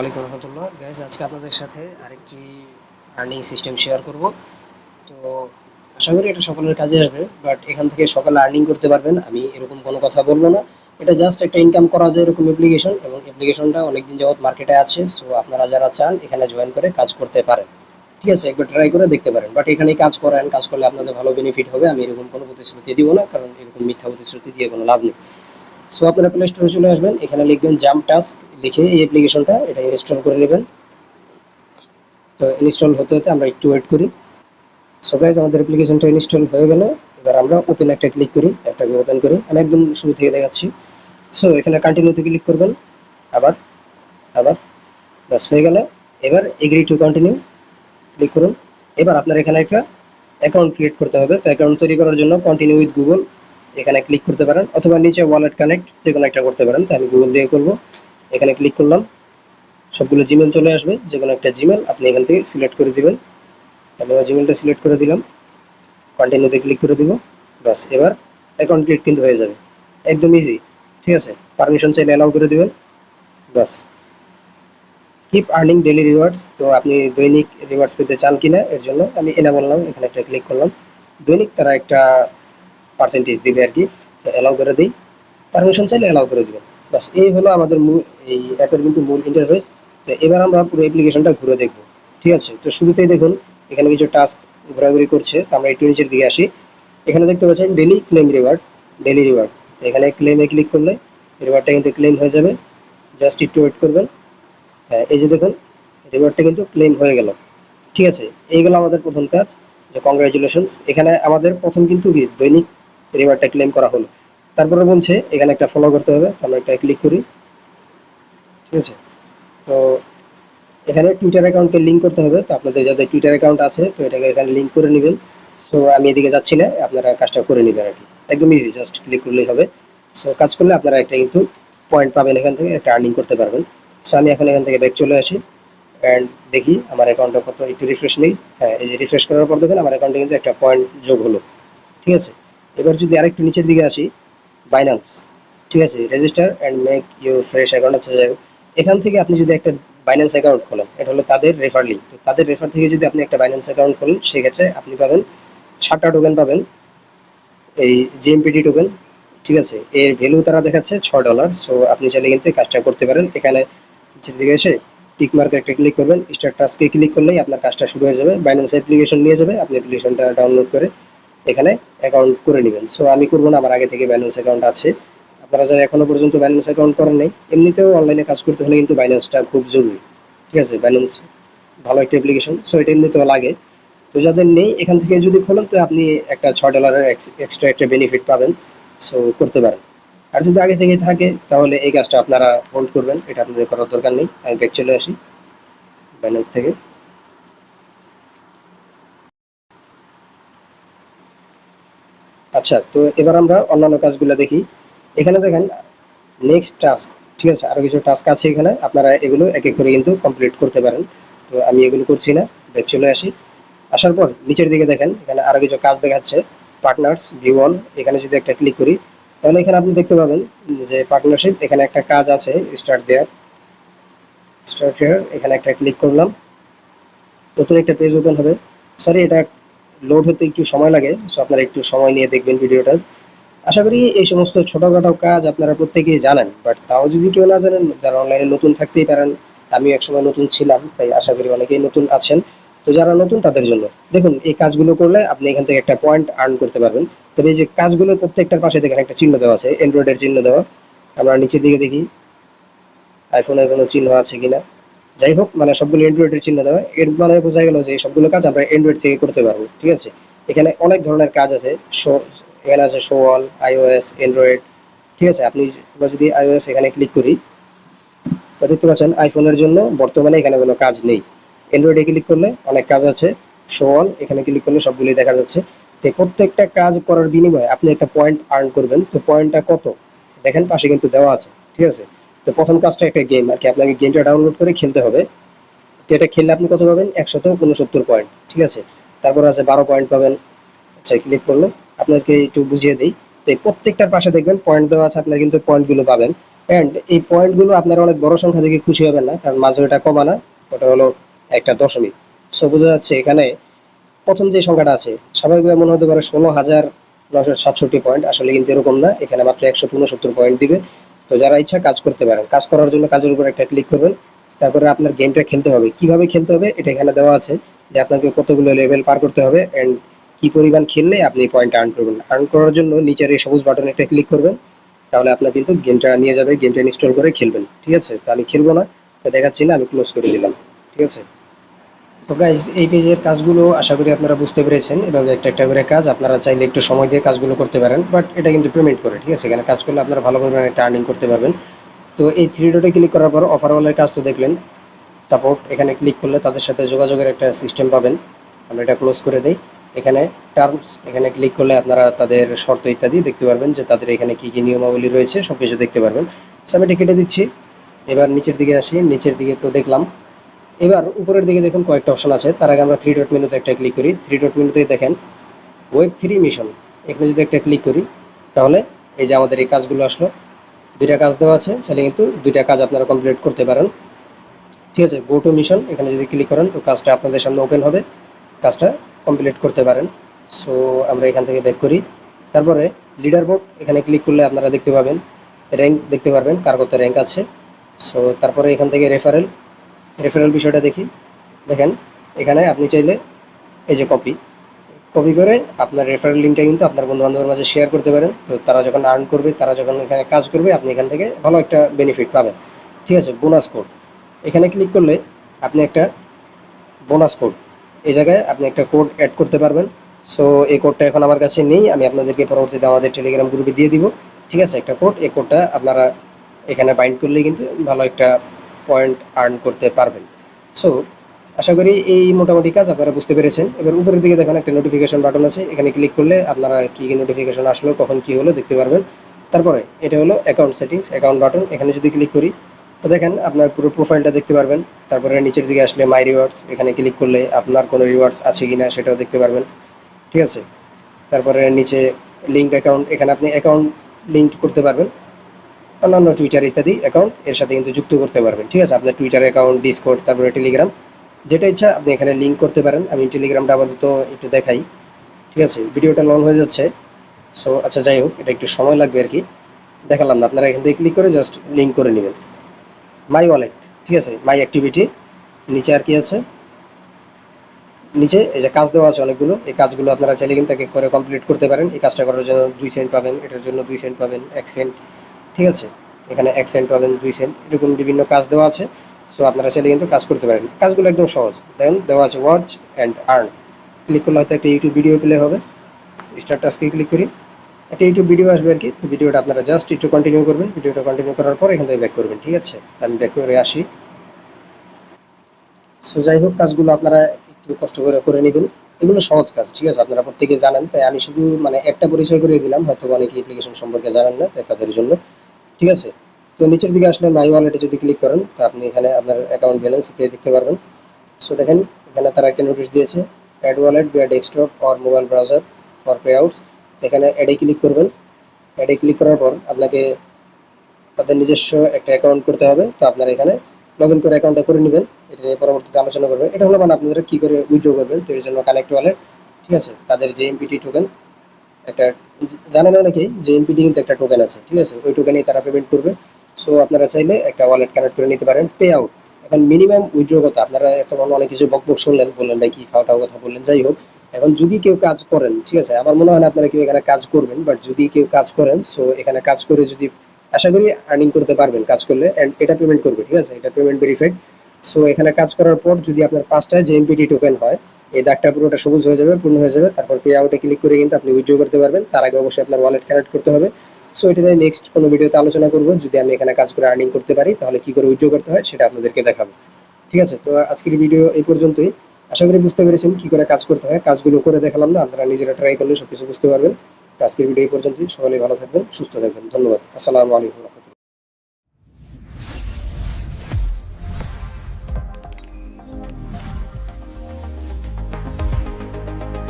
ওয়ালাইকুম রহমতুল্লাহ। গাইজ আজকে আপনাদের সাথে আরেকটি আর্নিং সিস্টেম শেয়ার করব। তো আশা করি এটা সকলের কাজে আসবে বাট এখান থেকে সকালে আর্নিং করতে পারবেন। আমি এরকম কোনো কথা বলব না। এটা জাস্ট একটা ইনকাম করা যায় এরকম অ্যাপ্লিকেশন এবং অ্যাপ্লিকেশনটা অনেকদিন যাবত মার্কেটে আছে সো আপনারা যারা চান, এখানে জয়েন করে কাজ করতে পারেন। ঠিক আছে, একবার ট্রাই করে দেখতে পারেন। বাট এখানে কাজ করেন, কাজ করলে আপনাদের ভালো বেনিফিট হবে। আমি এরকম কোনো প্রতিশ্রুতি দিব না, কারণ এরকম মিথ্যা প্রতিশ্রুতি দিয়ে কোনো লাভ নেই। সো আপনারা প্লে স্টোরে চলে আসবেন। এখানে লিখবেন জাম্প টাস্ক লিখে এই অ্যাপ্লিকেশনটা এটা ইনস্টল করে নেবেন। তো ইনস্টল হতে হতে আমরা একটু ওয়েট করি। সো গাইজ আমাদের অ্যাপ্লিকেশনটা ইনস্টল হয়ে গেল। এবার আমরা ওপেন একটা ক্লিক করি একটাকে ওপেন করি। আমি একদম শুরু থেকে দেখাচ্ছি। সো এখানে কন্টিনিউতে ক্লিক করবেন। আবার আবার বাস হয়ে গেল। এবার এগ্রি টু কন্টিনিউ ক্লিক করুন। এবার আপনার এখানে একটা অ্যাকাউন্ট ক্রিয়েট করতে হবে। তো অ্যাকাউন্ট তৈরি করার জন্য কন্টিনিউ উইথ গুগল এখানে ক্লিক করতে পারেন অথবা নিচে ওয়ালেট কানেক্ট যে কোনো একটা করতে পারেন, তো আমি গুগল দিয়ে করব। এখানে ক্লিক করলাম। সবগুলো জিমেল চলে আসবে যে কোনো একটা জিমেল আপনি এখান থেকে সিলেক্ট করে দিবেন। আমি আমার জিমেলটা সিলেক্ট করে দিলাম। কন্টিনিউতে ক্লিক করে দিব। বাস এবার অ্যাকাউন্ট ক্রিয়েট কিন্তু হয়ে যাবে। একদম ইজি ঠিক আছে? পারমিশন চাইলে অ্যালাউ করে দেবেন। বাস কিপ আর্নিং ডেলি রিওয়ার্ডস তো আপনি দৈনিক রিওয়ার্ডস পেতে চান কিনা, এর জন্য আমি এনা বললাম এখানে একটা ক্লিক করলাম। দৈনিক তারা একটা পার্সেন্টেজ দিবে আর কি, তো অ্যালাউ করে দিই। পারমিশন চাইলে অ্যালাউ করে দিবেন। বাস এই হলো আমাদের মূল, এই অ্যাপের কিন্তু মূল ইন্টারফেস তো এবার আমরা পুরো অ্যাপ্লিকেশনটা ঘুরে দেখব, ঠিক আছে? তো শুরুতেই দেখুন, এখানে কিছু টাস্ক ঘোরাঘুরি করছে, তো আমরা একটু নিচের দিকে আসি। এখানে দেখতে পাচ্ছেন daily claim reward daily reward এখানে ক্লেমে ক্লিক করলে রিওয়ার্ডটা কিন্তু ক্লেম হয়ে যাবে। জাস্ট একটু ওয়েট করবেন। হ্যাঁ এই যে দেখুন রিওয়ার্ডটা কিন্তু ক্লেম হয়ে গেল। ঠিক আছে? এইগুলো আমাদের প্রথম কাজ, যে কংগ্রাচুলেশনস এখানে আমাদের প্রথম কিন্তু কি? দৈনিক রিওয়ার্ডটা ক্লেম করা হলো। তারপরে বলছে, এখানে একটা ফলো করতে হবে আমরা একটা ক্লিক করি। ঠিক আছে? তো এখানে টুইটার অ্যাকাউন্টকে লিঙ্ক করতে হবে, তো আপনাদের যাদের টুইটার অ্যাকাউন্ট আছে, তো এটাকে এখানে লিঙ্ক করে নেবেন। সো আমি এদিকে যাচ্ছি না, আপনারা কাজটা করে নেবেন আর কি। একদম ইজি জাস্ট ক্লিক করলেই হবে। সো কাজ করলে আপনারা একটা কিন্তু পয়েন্ট পাবেন এখান থেকে, একটা আর্নিং করতে পারবেন। সো আমি এখন এখান থেকে ব্যাক চলে আসি। অ্যান্ড দেখি, আমার অ্যাকাউন্টটা কত, একটু রিফ্রেশ নেই। হ্যাঁ এই যে রিফ্রেশ করার পর দেখবেন আমার অ্যাকাউন্টে কিন্তু একটা পয়েন্ট যোগ হলো। ঠিক আছে? এবার যদি আরেকটু নিচের দিকে আসি বাইন্যান্স ঠিক আছে? Register and make your fresh account আছে। যাই এখান থেকে আপনি যদি একটা বাইন্যান্স অ্যাকাউন্ট খোলেন, এটা হলো তাদের রেফার লিঙ্ক তো তাদের রেফার থেকে যদি আপনি একটা বাইন্যান্স অ্যাকাউন্ট খোলেন, সেক্ষেত্রে আপনি পাবেন সাতটা টোকেন পাবেন, এই জিএমপিডি টোকেন ঠিক আছে? এর ভ্যালু তারা দেখাচ্ছে ছ ডলার সো আপনি চাইলে কিন্তু কাজটা করতে পারেন। এখানে দিকে এসে টিক মার্কে একটা ক্লিক করবেন। স্টার টাস্কে ক্লিক করলেই আপনার কাজটা শুরু হয়ে যাবে। বাইন্যান্স অ্যাপ্লিকেশন নিয়ে যাবে। আপনি অ্যাপ্লিকেশনটা ডাউনলোড করে এখানে অ্যাকাউন্ট করে নেবেন। সো আমি করব না, আমার আগে থেকে ব্যালেন্স অ্যাকাউন্ট আছে। আপনারা যারা এখনও পর্যন্ত ব্যালেন্স অ্যাকাউন্ট করেন নাই, এমনিতেও অনলাইনে কাজ করতে হলে কিন্তু ব্যালেন্সটা খুব জরুরি। ঠিক আছে? ব্যালেন্স ভালো একটা অ্যাপ্লিকেশন সো এটা এমনিতেও লাগে। তো যাদের নেই, এখান থেকে যদি খোলেন, তো আপনি একটা ছ ডলারের এক্সট্রা একটা বেনিফিট পাবেন। সো করতে পারেন। আর যদি আগে থেকে থাকে, তাহলে এই কাজটা আপনারা হোল্ড করবেন। এটা আপনাদের করার দরকার নেই। আমি ব্যাক চলে আসি। ব্যালেন্স থেকে। আচ্ছা তো এবার আমরা অন্যান্য কাজগুলো দেখি। এখানে দেখেন নেক্সট টাস্ক ঠিক আছে? আরও কিছু টাস্ক আছে এখানে। আপনারা এগুলো এক এক করে কিন্তু কমপ্লিট করতে পারেন। তো আমি এগুলো করছি না ব্যাক চলে আসি। আসার পর নিচের দিকে দেখেন, এখানে আরও কিছু কাজ দেখাচ্ছে। পার্টনার্স ভিউ অন এখানে যদি একটা ক্লিক করি, তাহলে এখানে আপনি দেখতে পাবেন যে পার্টনারশিপ এখানে একটা কাজ আছে স্টার্ট দেয়ার স্টার্ট হেয়ার এখানে একটা ক্লিক করলাম। নতুন একটা পেজ ওপেন হবে। সরি এটা লোড হতে একটু সময় লাগে সো আপনারা একটু সময় নিয়ে দেখবেন ভিডিওটা। আশা করি এই সমস্ত ছোটখাটো কাজ আপনারা প্রত্যেকেই জানেন বাট তাও যদি কেউ না জানেন, যারা অনলাইনে নতুন থাকতেই পারেন আমি একসময় নতুন ছিলাম, তাই আশা করি অনেকেই নতুন আছেন। তো যারা নতুন, তাদের জন্য। দেখুন, এই কাজগুলো করলে আপনি এখান থেকে একটা পয়েন্ট আর্ন করতে পারবেন। তবে এই যে কাজগুলো প্রত্যেকটার পাশে দেখেন, একটা চিহ্ন দেওয়া আছে অ্যান্ড্রয়েডের চিহ্ন দেওয়া। আমরা নিচের দিকে দেখি আইফোনের কোনো চিহ্ন আছে কিনা। যাই হোক মানে সবগুলো অ্যান্ড্রয়েডের চিহ্ন দেওয়া। এর মানে বোঝা গেল যে সবগুলো কাজ আমরা অ্যান্ড্রয়েড থেকে করতে পারব, ঠিক আছে? এখানে অনেক ধরনের কাজ আছে। শো এখানে আছে শো অল আইওএস অ্যান্ড্রয়েড ঠিক আছে? আপনি যদি আইওএস এখানে ক্লিক করি দেখতে পাচ্ছেন আইফোনের জন্য বর্তমানে এখানে কোনো কাজ নেই। অ্যান্ড্রয়েডে ক্লিক করলে অনেক কাজ আছে। শো অল এখানে ক্লিক করলে সবগুলোই দেখা যাচ্ছে। তো প্রত্যেকটা কাজ করার বিনিময়ে আপনি একটা পয়েন্ট আর্ন করবেন। তো পয়েন্টটা কত? দেখেন, পাশে কিন্তু দেওয়া আছে, ঠিক আছে? তো প্রথম কাজটা একটা গেম আর কি, আপনাকে গেমটা ডাউনলোড করে খেলতে হবে। তো এটা খেললে আপনি কত পাবেন? একশত উনসত্তর পয়েন্ট ঠিক আছে? তারপর আছে বারো পয়েন্ট পাবেন। আচ্ছা ক্লিক করল। আপনাকে একটু বুঝিয়ে দিই। তো এই প্রত্যেকটার পাশে দেখবেন পয়েন্ট দেওয়া আছে, আপনার কিন্তু পয়েন্টগুলো পাবেন। অ্যান্ড এই পয়েন্টগুলো আপনারা অনেক বড় সংখ্যা দেখে খুশি হবেন না, কারণ মাঝে ওটা কমা না, ওটা হলো একটা দশমিক। সো বোঝা যাচ্ছে এখানে প্রথম যে সংখ্যাটা আছে, স্বাভাবিকভাবে মনে হতে পারে ষোলো হাজার নশো সাতষট্টি পয়েন্ট আসলে কিন্তু এরকম না। এখানে মাত্র একশো উনসত্তর পয়েন্ট দিবে। তো যারা ইচ্ছা কাজ করতে পারেন, কাজ করার জন্য কাজের উপর একটা ক্লিক করবেন, তারপরে আপনার গেমটা খেলতে হবে। কীভাবে খেলতে হবে এটা এখানে দেওয়া আছে যে আপনাকে কতগুলো লেভেল পার করতে হবে অ্যান্ড কি পরিমাণ খেললে আপনি পয়েন্ট আর্ন করবেন। আর্ন করার জন্য নিচের এই সবুজ বাটনে একটা ক্লিক করবেন, তাহলে আপনার কিন্তু গেমটা নিয়ে যাবে গেমটা ইনস্টল করে খেলবেন। ঠিক আছে? তো আমি খেলব না, তো দেখাচ্ছি না, আমি ক্লোজ করে দিলাম। ঠিক আছে? তো গাইজ এই পেজের কাজগুলো আশা করি আপনারা বুঝতে পেরেছেন এভাবে একটা একটা করে কাজ আপনারা চাইলে একটু সময় দিয়ে কাজগুলো করতে পারেন বাট এটা কিন্তু পেমেন্ট করে, ঠিক আছে? এখানে কাজ করলে আপনারা ভালো পরিমাণে একটা আর্নিং করতে পারবেন। তো এই থ্রি ডটে ক্লিক করার পর অফারওয়ালের কাজ তো দেখলেন সাপোর্ট এখানে ক্লিক করলে তাদের সাথে যোগাযোগের একটা সিস্টেম পাবেন। আমরা এটা ক্লোজ করে দিই। এখানে টার্মস এখানে ক্লিক করলে আপনারা তাদের শর্ত ইত্যাদি দেখতে পারবেন যে তাদের এখানে কি কী নিয়মাবলী রয়েছে সব কিছু দেখতে পারবেন। সো আমি এটা কেটে দিচ্ছি। এবার নিচের দিকে আসি। নিচের দিকে তো দেখলাম এবার উপরের দিকে দেখুন কয়েকটা অপশন আছে। তার আগে আমরা থ্রি ডট মেনুতে একটা ক্লিক করি। থ্রি ডট মেনুতে দেখেন ওয়েব থ্রি মিশন এখানে যদি একটা ক্লিক করি, তাহলে এই যে আমাদের এই কাজগুলো আসলো। দুইটা কাজ দেওয়া আছে তাহলে কিন্তু দুইটা কাজ আপনারা কমপ্লিট করতে পারেন। ঠিক আছে গো টু মিশন এখানে যদি ক্লিক করেন, তো কাজটা আপনাদের সামনে ওপেন হবে। কাজটা কমপ্লিট করতে পারেন। সো আমরা এখান থেকে ব্যাক করি। তারপরে লিডার বোর্ড এখানে ক্লিক করলে আপনারা দেখতে পাবেন। র্যাঙ্ক দেখতে পারবেন, কার কত র্যাঙ্ক আছে। সো তারপরে এখান থেকে রেফারেল রেফারেল বিষয়টা দেখি। দেখেন, এখানে আপনি চাইলে এই যে কপি কপি করে আপনার রেফারেল লিঙ্কটা কিন্তু আপনার বন্ধু বান্ধবের মাঝে শেয়ার করতে পারেন। তো তারা যখন আর্ন করবে, তারা যখন এখানে কাজ করবে, আপনি এখান থেকে ভালো একটা বেনিফিট পাবেন। ঠিক আছে বোনাস কোড এখানে ক্লিক করলে আপনি একটা বোনাস কোড এই জায়গায় আপনি একটা কোড অ্যাড করতে পারবেন। সো এই কোডটা এখন আমার কাছে নেই, আমি আপনাদেরকে পরবর্তীতে আমাদের টেলিগ্রাম গ্রুপে দিয়ে দিব। ঠিক আছে, একটা কোড এই কোডটা আপনারা এখানে বাইন্ড করলেই কিন্তু ভালো একটা পয়েন্ট আর্ন করতে পারবেন। সো আশা করি এই মোটামুটি কাজ আপনারা বুঝতে পেরেছেন। এবার উপরের দিকে দেখেন, একটা নোটিফিকেশন বাটন আছে। এখানে ক্লিক করলে আপনারা কি কি নোটিফিকেশন আসলো, কখন কি হলো দেখতে পারবেন। তারপরে এটা হলো অ্যাকাউন্ট সেটিংস অ্যাকাউন্ট বাটন এখানে যদি ক্লিক করি, তো দেখেন আপনার পুরো প্রোফাইলটা দেখতে পারবেন। তারপরে নিচের দিকে আসলে মাই রিওয়ার্ডস এখানে ক্লিক করলে আপনার কোনো রিওয়ার্ডস আছে কি না সেটাও দেখতে পারবেন। ঠিক আছে? তারপরে নিচে লিঙ্ক অ্যাকাউন্ট এখানে আপনি অ্যাকাউন্ট লিঙ্ক করতে পারবেন। অন্যান্য টুইটার ইত্যাদি অ্যাকাউন্ট এর সাথে কিন্তু যুক্ত করতে পারবেন। ঠিক আছে? আপনার টুইটার অ্যাকাউন্ট ডিসকোড তারপরে টেলিগ্রাম যেটা ইচ্ছা আপনি এখানে লিঙ্ক করতে পারেন। আমি টেলিগ্রামটা আপাতত একটু দেখাই। ঠিক আছে? ভিডিওটা লং হয়ে যাচ্ছে। সো আচ্ছা যাই হোক, এটা একটু সময় লাগবে আর কি। দেখালাম না, আপনারা এখান থেকে ক্লিক করে জাস্ট লিঙ্ক করে নেবেন। মাই ওয়ালেট ঠিক আছে? মাই অ্যাক্টিভিটি নিচে আর কি আছে? নিচে এই যে কাজ দেওয়া আছে অনেকগুলো, এই কাজগুলো আপনারা চাইলে কিন্তু এক করে কমপ্লিট করতে পারেন। এই কাজটা করার জন্য দুই সেন্ট পাবেন, এটার জন্য দুই সেন্ট পাবেন, এক সেন্ট ঠিক আছে? এখানে এক সেন্ট পাবেন দুই সেন্ট এরকম বিভিন্ন কাজ দেওয়া আছে। সো আপনারা চাইলে কিন্তু কাজ করতে পারেন। কাজগুলো একদম সহজ। দেন, দেওয়া আছে ওয়াচ অ্যান্ড আর্ন ক্লিক করলে হয়তো একটা ইউটিউব ভিডিও প্লে হবে। স্টার্ট টাস্কে ক্লিক করি। একটা ইউটিউব ভিডিও আসবে আর কি। তো ভিডিওটা আপনারা জাস্ট একটু কন্টিনিউ করবেন। ভিডিওটা কন্টিনিউ করার পর এখান থেকে ব্যাক করবেন, ঠিক আছে? আমি ব্যাক করে আসি। সো যাই হোক, কাজগুলো আপনারা একটু কষ্ট করে করে নেবেন। এগুলো সহজ কাজ, ঠিক আছে? আপনারা প্রত্যেকে জানেন। তাই আমি শুধু মানে একটা পরিচয় করে দিলাম। হয়তো অনেকে অ্যাপ্লিকেশন সম্পর্কে জানেন না, তাই তাদের জন্য। ঠিক আছে? তো নিচের দিকে আসলে মাই ওয়ালেটে যদি ক্লিক করেন, তো আপনি এখানে আপনার অ্যাকাউন্ট ব্যালেন্স ইত্যাদি দেখতে পারবেন। সো দেখেন, এখানে তারা একটা নোটিশ দিয়েছে add wallet via desktop or mobile browser for payouts এখানে অ্যাডে ক্লিক করবেন। অ্যাডে ক্লিক করার পর আপনাকে তাদের নিজস্ব একটা অ্যাকাউন্ট করতে হবে। তো আপনারা এখানে লগ ইন করে অ্যাকাউন্টটা করে নেবেন। এটা নিয়ে পরবর্তীতে আলোচনা করবেন। এটা হলো মানে আপনারা কী করে উইথড্র করবেন, তো এর জন্য কানেক্ট ওয়ালেট ঠিক আছে? তাদের যে এমপিটি টোকেন একটা, জানেন অনেকেই যে এমপিটি কিন্তু একটা টোকেন আছে, ঠিক আছে? ওই টোকেনেই তারা পেমেন্ট করবে। সো আপনারা চাইলে একটা ওয়ালেট কানেক্ট করে নিতে পারেন পে আউট এখন মিনিমাম উইথড্র কথা আপনারা এতক্ষণ অনেক কিছু বক বক শুনলেন, বললেন, ভাই, কি ফাওটাও কথা বললেন? যাই হোক, এখন যদি কেউ কাজ করেন, ঠিক আছে? আমার মনে হয় না আপনারা কেউ এখানে কাজ করবেন বাট যদি কেউ কাজ করেন সো এখানে কাজ করে যদি, আশা করি আর্নিং করতে পারবেন কাজ করলে অ্যান্ড এটা পেমেন্ট করবে, ঠিক আছে? এটা পেমেন্ট ভেরিফাইড সো এখানে কাজ করার পর যদি আপনার পাঁচটায় যে এমপিটি টোকেন হয় এই দাগটা পুরোটা সবুজ হয়ে যাবে, পূর্ণ হয়ে যাবে। তারপর পে আউটে ক্লিক করে কিন্তু আপনি উইথড্র করতে পারবেন। তার আগে অবশ্যই আপনার ওয়ালেট কানেক্ট করতে হবে। সো এটা নিয়ে নেক্সট কোনো ভিডিওতে আলোচনা করব। যদি আমি এখানে কাজ করে আর্নিং করতে পারি, তাহলে কি করে উইথড্র করতে হয় সেটা আপনাদেরকে দেখাবো। ঠিক আছে? তো আজকের ভিডিও এই পর্যন্তই। আশা করি বুঝতে পেরেছেন কি করে কাজ করতে হয়। কাজগুলো করে দেখালাম না, আপনারা নিজেরা ট্রাই করলে সবকিছু বুঝতে পারবেন। আজকের ভিডিও এই পর্যন্তই। সকলেই ভালো থাকবেন, সুস্থ থাকবেন। ধন্যবাদ। আসসালামু আলাইকুম।